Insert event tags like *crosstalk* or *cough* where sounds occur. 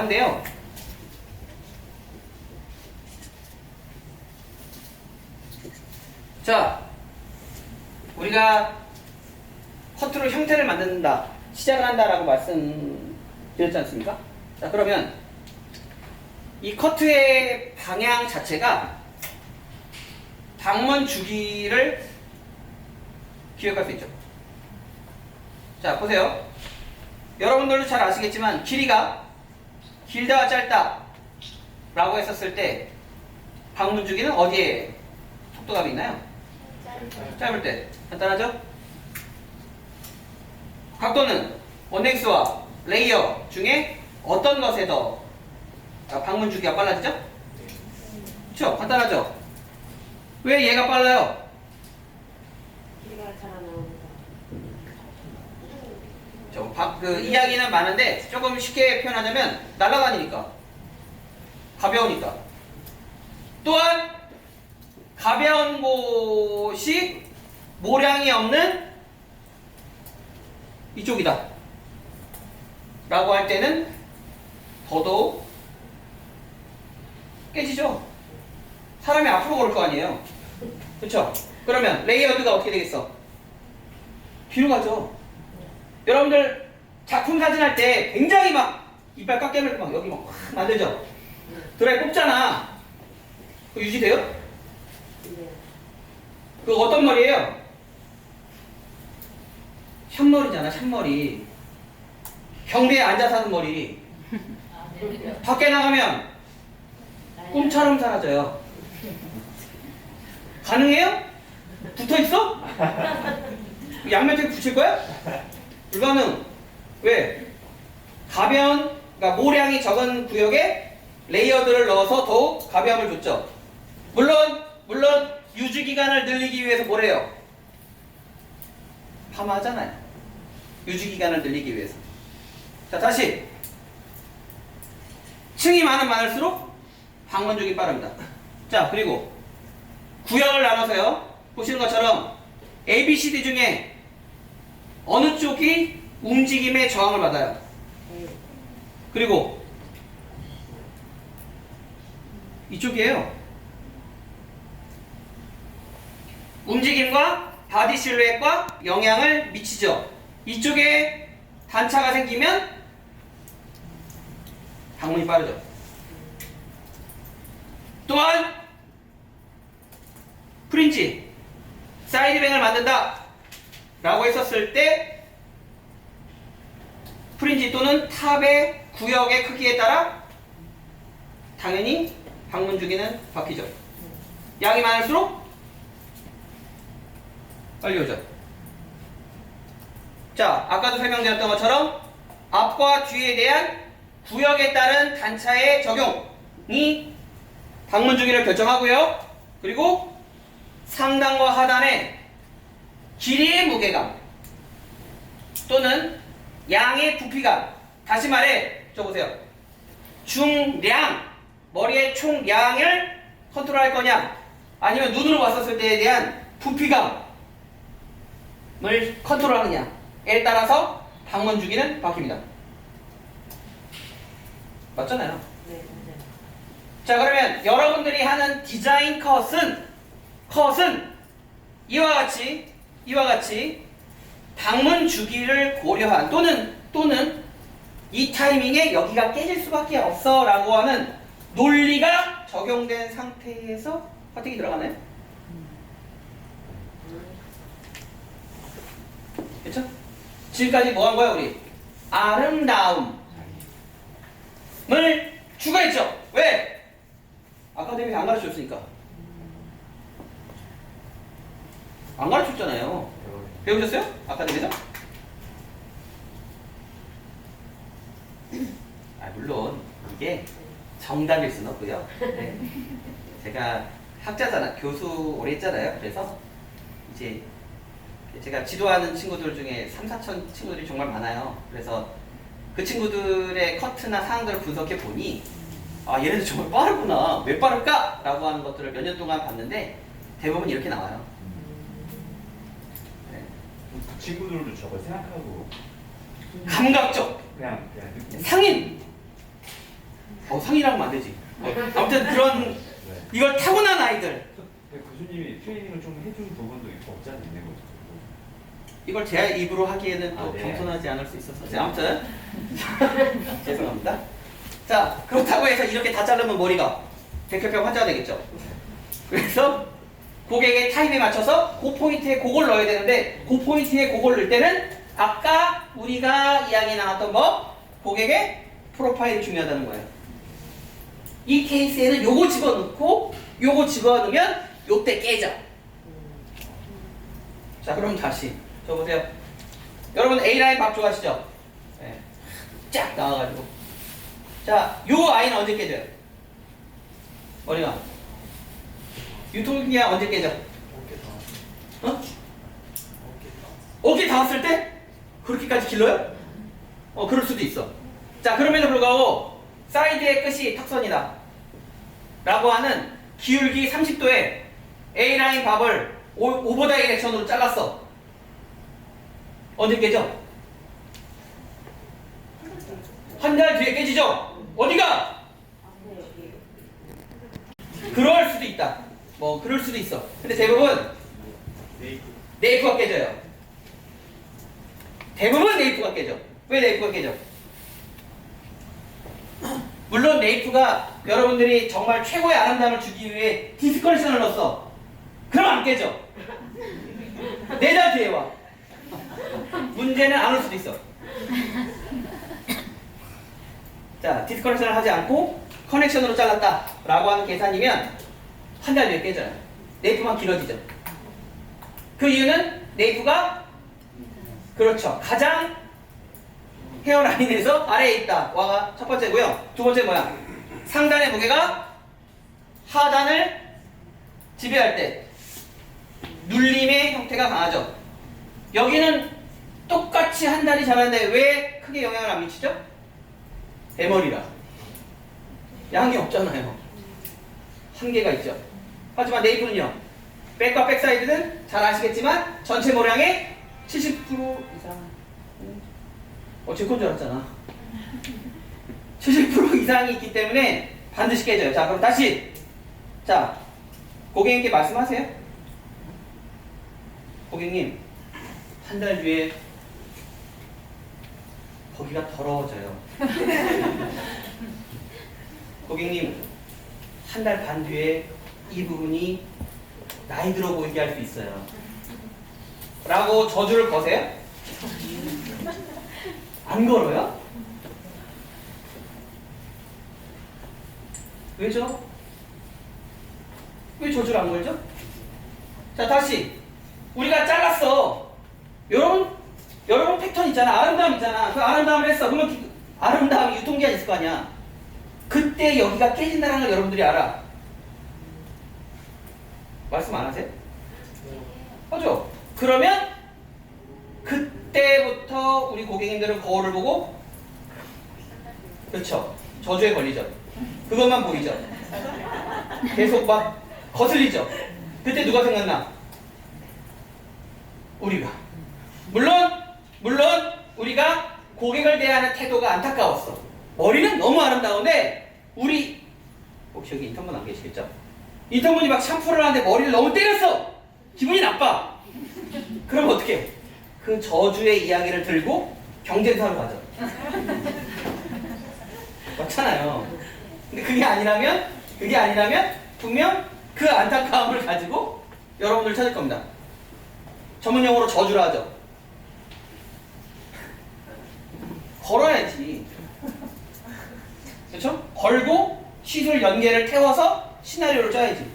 한데요. 자, 우리가 커트로 형태를 만든다, 시작을 한다라고 말씀드렸지 않습니까? 자, 그러면 이 커트의 방향 자체가 방문 주기를 기억할 수 있죠. 자, 보세요. 여러분들도 잘 아시겠지만 길이가 길다와 짧다 라고 했었을 때 방문 주기는 어디에 속도감이 있나요? 짧을 때 간단하죠? 각도는 원넥스와 레이어 중에 어떤 것에 더 아, 방문 주기가 빨라지죠? 그렇죠? 간단하죠? 왜 얘가 빨라요? 길이가 잘 안 나옵니다. 저, 바- 그 이야기는 많은데 조금 쉽게 표현하자면 날아다니니까. 가벼우니까. 또한 가벼운 곳이 모량이 없는 이쪽이다. 라고 할 때는 더더욱 깨지죠. 사람이 앞으로 걸을 거 아니에요. 그렇죠 그러면 레이어드가 어떻게 되겠어? 뒤로 가죠 여러분들 작품 사진 할 때 굉장히 막 이빨 깎깨물고막 여기 막 확 만들죠? 드라이 뽑잖아. 그거 유지돼요? 네. 그거 어떤 머리예요? 샷머리잖아, 샷머리. 경비에 앉아서 하는 머리. 밖에 나가면 꿈처럼 사라져요. 가능해요? 붙어 있어? *laughs* 양면 테이프 붙일 거야? 불가능. 왜? 가벼운, 그러니까 모량이 적은 구역에 레이어드를 넣어서 더욱 가벼움을 줬죠. 물론, 물론 유지 기간을 늘리기 위해서 뭐래요? 파마하잖아요. 유지 기간을 늘리기 위해서. 자, 다시. 층이 많으면 많을수록 방문족이 빠릅니다. 자, 그리고 구역을 나눠서요. 보시는 것처럼 A, B, C, D 중에 어느 쪽이 움직임에 저항을 받아요. 네. 그리고 이쪽이에요. 움직임과 바디 실루엣과 영향을 미치죠. 이쪽에 단차가 생기면 방문이 빠르죠. 또한 프린지 사이드뱅을 만든다 라고 했었을 때 프린지 또는 탑의 구역의 크기에 따라 당연히 방문 주기는 바뀌죠. 양이 많을수록 빨리 오죠. 자, 아까도 설명드렸던 것처럼 앞과 뒤에 대한 구역에 따른 단차의 적용이 방문 주기를 결정하고요. 그리고 상단과 하단의 길이의 무게감 또는 양의 부피감. 다시 말해 저 보세요. 중량 머리의 총량을 컨트롤할 거냐? 아니면 눈으로 봤었을 때에 대한 부피감을 컨트롤하느냐에 따라서 방문 주기는 바뀝니다. 맞잖아요. 네. 자 그러면 여러분들이 하는 디자인 컷은 컷은 이와 같이 이와 같이 방문 주기를 고려한 또는 또는 이 타이밍에 여기가 깨질 수밖에 없어라고 하는 논리가 적용된 상태에서 커팅이 들어가나요? 그렇죠? 지금까지 뭐 한 거야 우리? 아름다움을 추가했죠. 왜? 아카데미 안 가르쳐줬으니까. 안 가르쳤잖아요. 배우셨어요? 아카데미에서? 아, 물론 이게 정답일 수는 없고요. 네. 제가 학자잖아, 교수 오래 했잖아요. 그래서 이제 제가 지도하는 친구들 중에 3, 4천 친구들이 정말 많아요. 그래서 그 친구들의 커트나 사항들을 분석해 보니 아 얘네들 정말 빠르구나. 왜 빠를까? 라고 하는 것들을 몇 년 동안 봤는데 대부분 이렇게 나와요. 네. 친구들도 저걸 생각하고 감각적 그냥 그냥 느낌. 상인. 어 상이라고 하면 안 되지. 어, 아무튼 그런 네. 이걸 타고난 아이들. 근데 교수님이 트레이닝을 좀 해준 부분도 없지 않는 있는 거죠. 이걸 제 입으로 하기에는 또 아, 네. 겸손하지 않을 수 있어서 자, 아무튼 *laughs* 죄송합니다. 자 그렇다고 해서 이렇게 다 자르면 머리가 백혈병 환자가 되겠죠. 그래서 고객의 타입에 맞춰서 그 포인트에 그걸 넣어야 되는데 그 포인트에 그걸 넣을 때는 아까 우리가 이야기 나눴던 거 고객의 프로파일이 중요하다는 거예요. 이 케이스에는 요거 집어넣고 요거 집어넣으면 요때 깨져. 자 그럼 다시 저 보세요. 여러분 A 라인 밥 좋아하시죠? 네. 쫙 나와가지고 자요 아이는 언제 깨져요? 머리가 유통기한 언제 깨져? 어? 어깨 닿았을 때? 그렇게까지 길러요? 어 그럴 수도 있어. 자 그럼에도 불구하고 사이드의 끝이 턱선이다. 라고 하는 기울기 30도에 A 라인 밥을 오, 오버 다이렉션으로 잘랐어. 언제 깨져? 한 달 뒤에 깨지죠? 어디가? 그럴 수도 있다. 뭐 그럴 수도 있어. 근데 대부분 네이프가 깨져요. 대부분 네이프가 깨져. 왜 네이프가 깨져? 물론 네이프가 여러분들이 정말 최고의 아름다움을 주기 위해 디스커션을 넣었어. 그럼 안 깨져. 네달 뒤에 와. 문제는 안 올 수도 있어. 자, 디스커넥션을 하지 않고 커넥션으로 잘랐다라고 하는 계산이면 한 달 뒤에 깨져요. 네이프만 길어지죠. 그 이유는 네이프가 그렇죠. 가장 헤어라인에서 아래에 있다. 와가 첫 번째고요. 두 번째 뭐야? 상단의 무게가 하단을 지배할 때 눌림의 형태가 강하죠. 여기는 똑같이 한 달이 자랐는데 왜 크게 영향을 안 미치죠? 대머리라. 양이 없잖아요. 한계가 있죠. 하지만 네이프는요. 백과 백사이드는 잘 아시겠지만 전체 모량의 70% 이상. 어, 제 건 줄 알았잖아. *laughs* 70% 이상이 있기 때문에 반드시 깨져요. 자, 그럼 다시. 자, 고객님께 말씀하세요. 고객님, 한 달 뒤에 거기가 더러워져요. *laughs* 고객님, 한 달 반 뒤에 이 부분이 나이 들어 보이게 할 수 있어요. 라고 저주를 거세요? 안 걸어요? 왜죠? 왜 저주를 안 걸죠? 자, 다시. 우리가 잘랐어. 여러분, 여러분 패턴 있잖아. 아름다움 있잖아. 그 아름다움을 했어. 그러면 그 아름다움이 유통기한 있을 거 아니야. 그때 여기가 깨진다는 걸 여러분들이 알아. 말씀 안 하세요? 하죠? 그러면 그때부터 우리 고객님들은 거울을 보고 그렇죠. 저주에 걸리죠. 그것만 보이죠. 계속 막 거슬리죠. 그때 누가 생각나? 우리가. 물론 물론 우리가 고객을 대하는 태도가 안타까웠어. 머리는 너무 아름다운데 우리 혹시 여기 인턴분 안 계시겠죠? 인턴분이 막 샴푸를 하는데 머리를 너무 때렸어. 기분이 나빠. 그럼 어떻게? 그 저주의 이야기를 들고 경쟁사로 가죠. 맞잖아요. 근데 그게 아니라면 그게 아니라면 분명 그 안타까움을 가지고 여러분들 찾을 겁니다. 전문 용어로 저주라 하죠. 걸어야지. 그렇죠? 걸고 시술 연계를 태워서 시나리오를 짜야지.